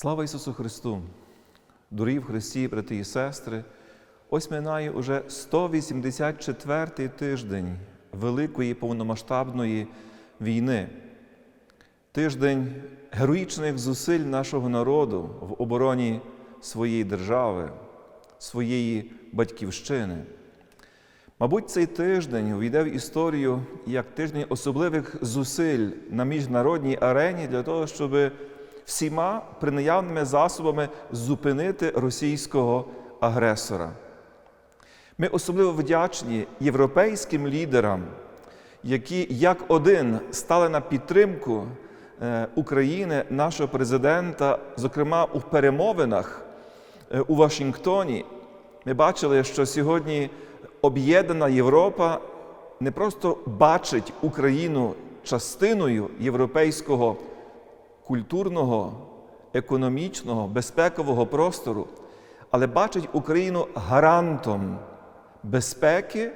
Слава Ісусу Христу! Дорогі в Христі, брати і сестри! Ось минає уже 184-й тиждень великої повномасштабної війни, тиждень героїчних зусиль нашого народу в обороні своєї держави, своєї батьківщини. Мабуть, цей тиждень увійде в історію як тиждень особливих зусиль на міжнародній арені для того, щоб всіма принаявними засобами зупинити російського агресора. Ми особливо вдячні європейським лідерам, які як один стали на підтримку е, України, нашого президента, зокрема у перемовинах е, у Вашингтоні. Ми бачили, що сьогодні об'єднана Європа не просто бачить Україну частиною європейського культурного, економічного, безпекового простору, але бачить Україну гарантом безпеки,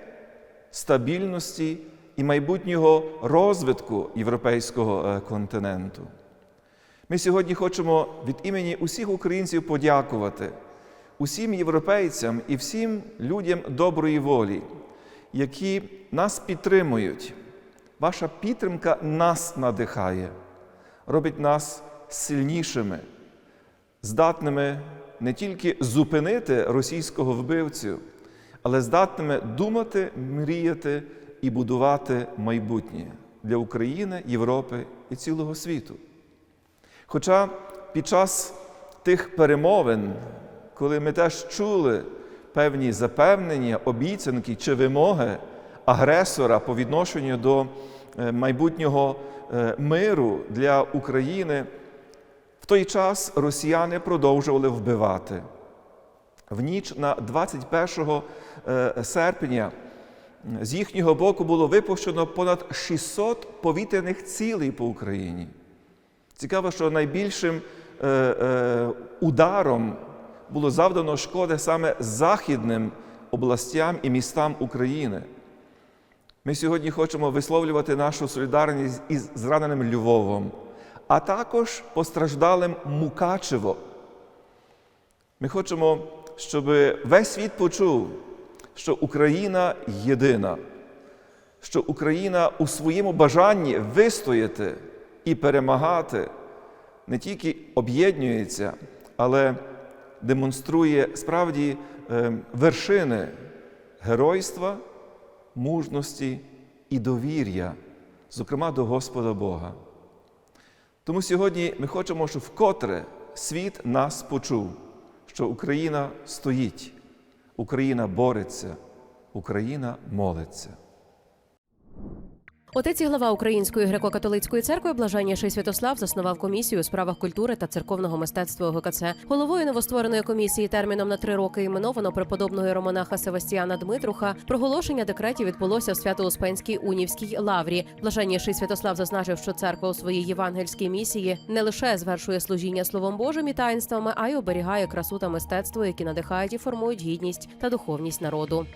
стабільності і майбутнього розвитку європейського е, континенту. Ми сьогодні хочемо від імені усіх українців подякувати усім європейцям і всім людям доброї волі, які нас підтримують. Ваша підтримка нас надихає, робить нас сильнішими, здатними не тільки зупинити російського вбивцю, але здатними думати, мріяти і будувати майбутнє для України, Європи і цілого світу. Хоча під час тих перемовин, коли ми теж чули певні запевнення, обіцянки чи вимоги агресора по відношенню до майбутнього е, миру для України, в той час росіяни продовжували вбивати. В ніч на 21 е, серпня з їхнього боку було випущено понад 600 повітряних цілей по Україні. Цікаво, що найбільшим е, е, ударом було завдано шкоди саме західним областям і містам України. Ми сьогодні хочемо висловлювати нашу солідарність із зраненим Львовом, а також постраждалим Мукачево. Ми хочемо, щоб весь світ почув, що Україна єдина, що Україна у своєму бажанні вистояти і перемагати не тільки об'єднується, але демонструє справді е, вершини геройства, мужності і довір'я, зокрема до Господа Бога. Тому сьогодні ми хочемо, щоб вкотре світ нас почув, що Україна стоїть, Україна бореться, Україна молиться. Отець і глава Української греко-католицької церкви Блаженніший Святослав заснував комісію у справах культури та церковного мистецтва ОГКЦ. Головою новоствореної комісії терміном на три роки іменовано преподобного романаха Севастіана Дмитруха. Проголошення декретів відбулося в Свято-Успенській унівській лаврі. Блаженніший Святослав зазначив, що церква у своїй євангельській місії не лише звершує служіння словом Божим і таїнствами, а й оберігає красу та мистецтво, які надихають і формують гідність та духовність народу.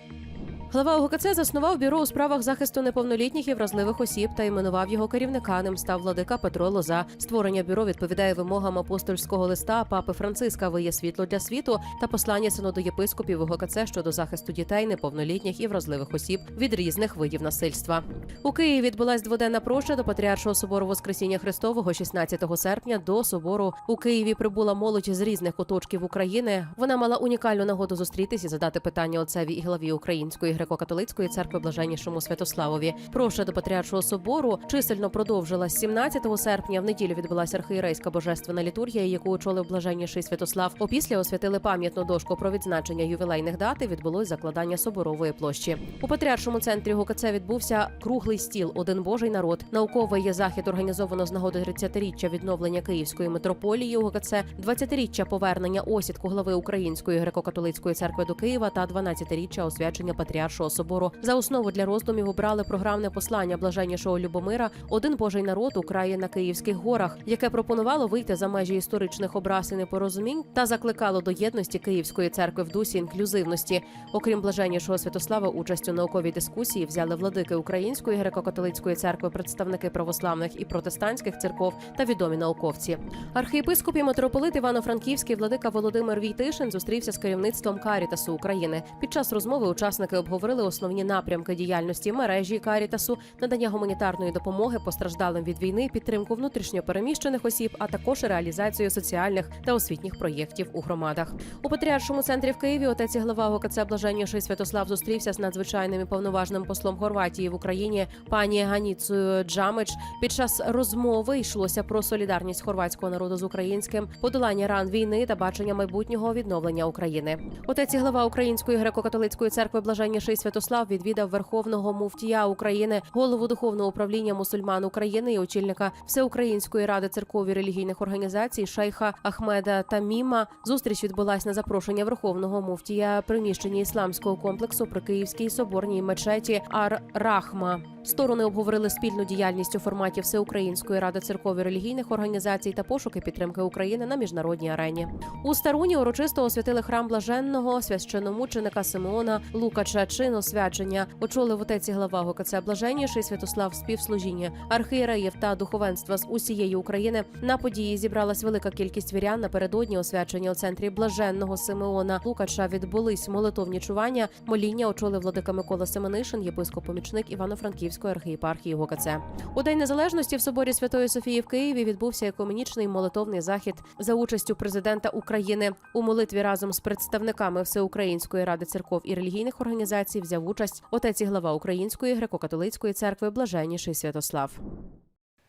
Глава ОГКЦ заснував бюро у справах захисту неповнолітніх і вразливих осіб та іменував його керівника. Ним став владика Петро Лоза. Створення бюро відповідає вимогам апостольського листа папи Франциска «Ви є світло для світу та послання синоду єпископів ОГКЦ щодо захисту дітей, неповнолітніх і вразливих осіб від різних видів насильства. У Києві відбулась дводенна проща до Патріаршого собору Воскресіння Христового 16 серпня. До собору у Києві прибула молодь з різних куточків України. Вона мала унікальну нагоду зустрітись і задати питання отцеві і главі української греко-католицької церкви Блаженнішому Святославові. Проша до Патріаршого собору чисельно продовжилась 17 серпня. В неділю відбулася архієрейська божественна літургія, яку очолив Блаженніший Святослав. Опісля освятили пам'ятну дошку про відзначення ювілейних дат і відбулось закладання соборової площі. У патріаршому центрі ГУКЦ відбувся круглий стіл Один Божий народ. Науковий є захід організовано з нагоди 30-річчя відновлення Київської митрополії УГКЦ, 20-річчя повернення осідку глави Української греко-католицької церкви до Києва та 12-річчя освячення патріарша першого собору. За основу для роздумів обрали програмне послання блаженнішого Любомира Один Божий народ у краї на Київських горах, яке пропонувало вийти за межі історичних образ і непорозумінь та закликало до єдності Київської церкви в дусі інклюзивності. Окрім блаженнішого Святослава, участь у науковій дискусії взяли владики Української греко-католицької церкви, представники православних і протестантських церков та відомі науковці. Архієпископ і митрополит Івано-Франківський владика Володимир Війтишин зустрівся з керівництвом Карітасу України. Під час розмови учасники обговорили основні напрямки діяльності мережі Карітасу, надання гуманітарної допомоги постраждалим від війни, підтримку внутрішньо переміщених осіб, а також реалізацію соціальних та освітніх проєктів у громадах. У патріаршому центрі в Києві отець і глава ОКЦ Блаженніший Святослав зустрівся з надзвичайним і повноважним послом Хорватії в Україні пані Ганіцею Джамич. Під час розмови йшлося про солідарність хорватського народу з українським, подолання ран війни та бачення майбутнього відновлення України. Отець глава Української греко-католицької церкви Блаженніший Святослав відвідав Верховного муфтія України, голову духовного управління мусульман України і очільника Всеукраїнської ради церков і релігійних організацій шейха Ахмеда Таміма. Зустріч відбулась на запрошення Верховного муфтія приміщенні ісламського комплексу при Київській соборній мечеті Ар Рахма. Сторони обговорили спільну діяльність у форматі Всеукраїнської ради церков і релігійних організацій та пошуки підтримки України на міжнародній арені. У Старуні урочисто освятили храм блаженного священомученика Симеона Лукача. Чин освячення очолив отець глава ГКЦ Блаженніший Святослав співслужіння архієреїв та духовенства з усієї України. На події зібралась велика кількість вірян. Напередодні освячення у центрі блаженного Симеона Лукача відбулись молитовні чування. Моління очолив владика Микола Семенишин, єпископ-помічник Івано-Франківської архієпархії ГКЦ. У День Незалежності в соборі Святої Софії в Києві відбувся екуменічний молитовний захід за участю президента України. У молитві разом з представниками Всеукраїнської ради церков і релігійних організацій взяв участь отець і глава Української греко-католицької церкви Блаженніший Святослав.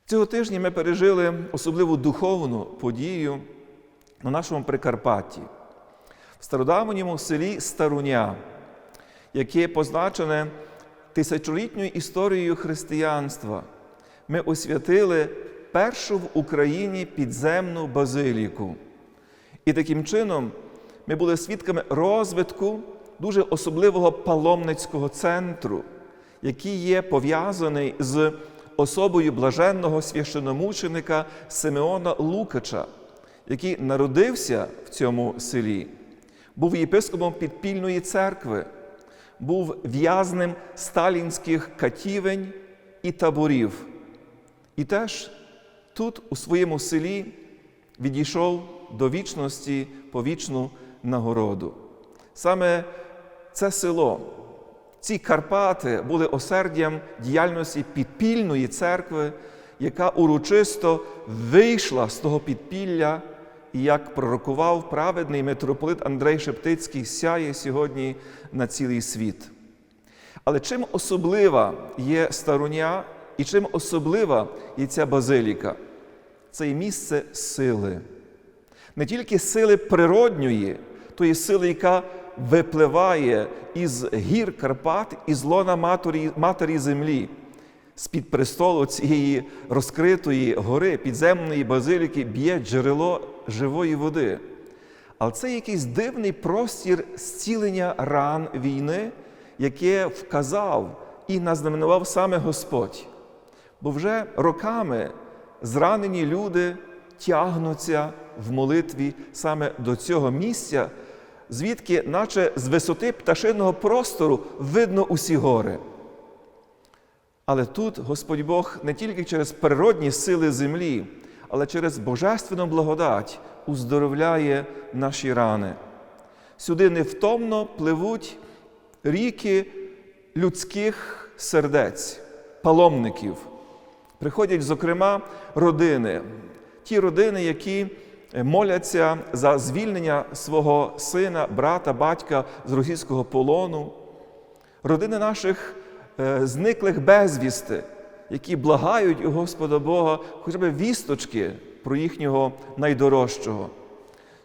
Цього тижня ми пережили особливу духовну подію на нашому Прикарпатті, в стародавньому селі Старуня, яке позначене тисячолітньою історією християнства. Ми освятили першу в Україні підземну базиліку. І таким чином ми були свідками розвитку дуже особливого паломницького центру, який є пов'язаний з особою блаженного священомученика Симеона Лукача, який народився в цьому селі, був єпископом підпільної церкви, був в'язнем сталінських катівень і таборів. І теж тут, у своєму селі, відійшов до вічності по вічну нагороду. Саме це село, ці Карпати були осердям діяльності підпільної церкви, яка урочисто вийшла з того підпілля, і як пророкував праведний митрополит Андрей Шептицький, сяє сьогодні на цілий світ. Але чим особлива є старуня і чим особлива є ця базиліка? Це є місце сили. Не тільки сили природньої, тої сили, яка випливає із гір Карпат, із лона матері, матері землі, з-під престолу цієї розкритої гори, підземної базиліки, б'є джерело живої води. Але це якийсь дивний простір зцілення ран війни, яке вказав і назнаменував саме Господь. Бо вже роками зранені люди тягнуться в молитві саме до цього місця, звідки, наче з висоти пташиного простору, видно усі гори. Але тут Господь Бог не тільки через природні сили землі, але через божественну благодать уздоровляє наші рани. Сюди невтомно пливуть ріки людських сердець, паломників. Приходять, зокрема, родини, ті родини, які моляться за звільнення свого сина, брата, батька з російського полону, родини наших е, зниклих безвісти, які благають у Господа Бога хоча б вісточки про їхнього найдорожчого.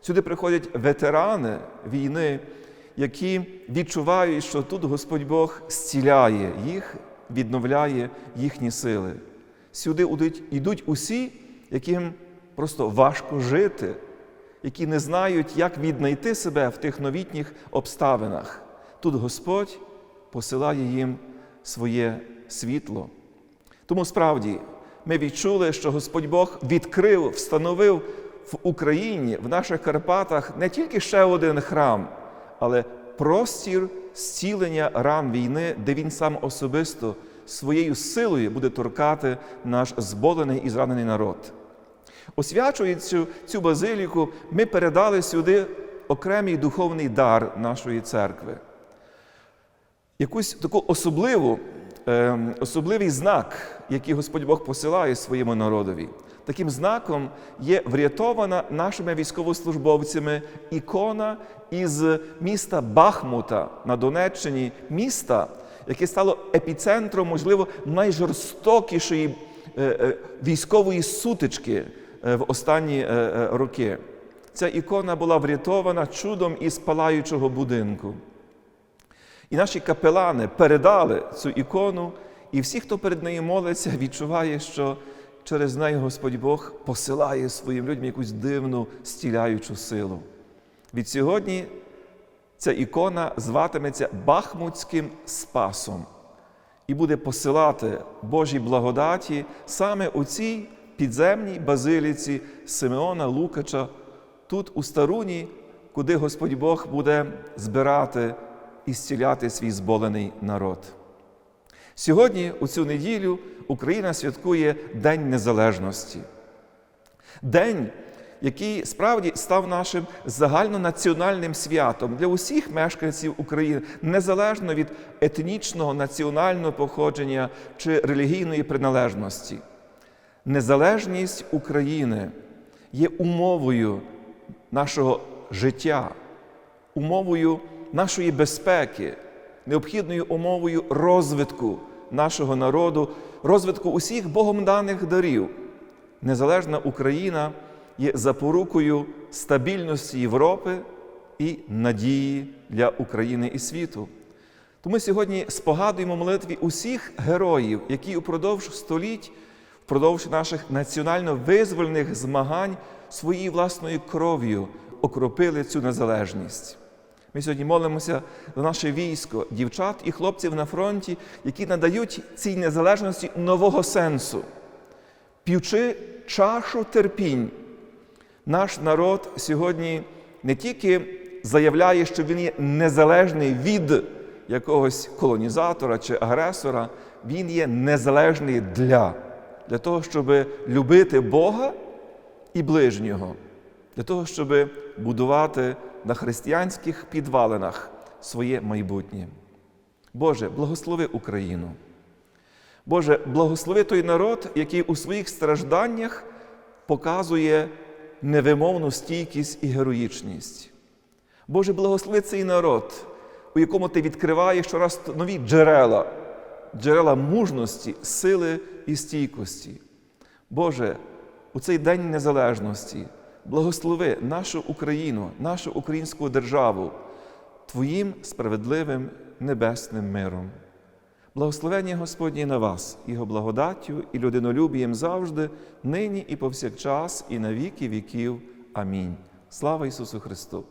Сюди приходять ветерани війни, які відчувають, що тут Господь Бог зціляє їх, відновляє їхні сили. Сюди йдуть усі, яким просто важко жити, які не знають, як віднайти себе в тих новітніх обставинах. Тут Господь посилає їм своє світло. Тому справді ми відчули, що Господь Бог відкрив, встановив в Україні, в наших Карпатах не тільки ще один храм, але простір зцілення ран війни, де Він сам особисто своєю силою буде торкати наш зболений і зранений народ. Освячуючи цю, базиліку, ми передали сюди окремий духовний дар нашої церкви. Якусь таку особливу, е, особливий знак, який Господь Бог посилає своєму народові. Таким знаком є врятована нашими військовослужбовцями ікона із міста Бахмута на Донеччині, міста, яке стало епіцентром, можливо, найжорстокішої е, е, військової сутички в останні е, е, роки. Ця ікона була врятована чудом із палаючого будинку. І наші капелани передали цю ікону, і всі, хто перед нею молиться, відчуває, що через неї Господь Бог посилає своїм людям якусь дивну стіляючу силу. Від сьогодні ця ікона зватиметься Бахмутським Спасом і буде посилати Божі благодаті саме у цій підземній базиліці Симеона Лукача, тут у Старуні, куди Господь Бог буде збирати і зціляти свій зболений народ. Сьогодні, у цю неділю, Україна святкує День Незалежності. День, який справді став нашим загальнонаціональним святом для усіх мешканців України, незалежно від етнічного, національного походження чи релігійної приналежності. Незалежність України є умовою нашого життя, умовою нашої безпеки, необхідною умовою розвитку нашого народу, розвитку усіх Богом даних дарів. Незалежна Україна є запорукою стабільності Європи і надії для України і світу. Тому сьогодні спогадуємо молитві усіх героїв, які упродовж століть, впродовж наших національно-визвольних змагань своєю власною кров'ю окропили цю незалежність. Ми сьогодні молимося за наше військо, дівчат і хлопців на фронті, які надають цій незалежності нового сенсу, п'ючи чашу терпінь. Наш народ сьогодні не тільки заявляє, що він є незалежний від якогось колонізатора чи агресора, він є незалежний для, для того, щоб любити Бога і ближнього, для того, щоб будувати на християнських підвалинах своє майбутнє. Боже, благослови Україну. Боже, благослови той народ, який у своїх стражданнях показує невимовну стійкість і героїчність. Боже, благослови цей народ, у якому ти відкриваєш щораз нові джерела, джерела мужності, сили і стійкості. Боже, у цей День Незалежності благослови нашу Україну, нашу українську державу Твоїм справедливим небесним миром. Благословення Господнє на вас, Його благодаттю і людинолюбієм завжди, нині і повсякчас, і на віки віків. Амінь. Слава Ісусу Христу!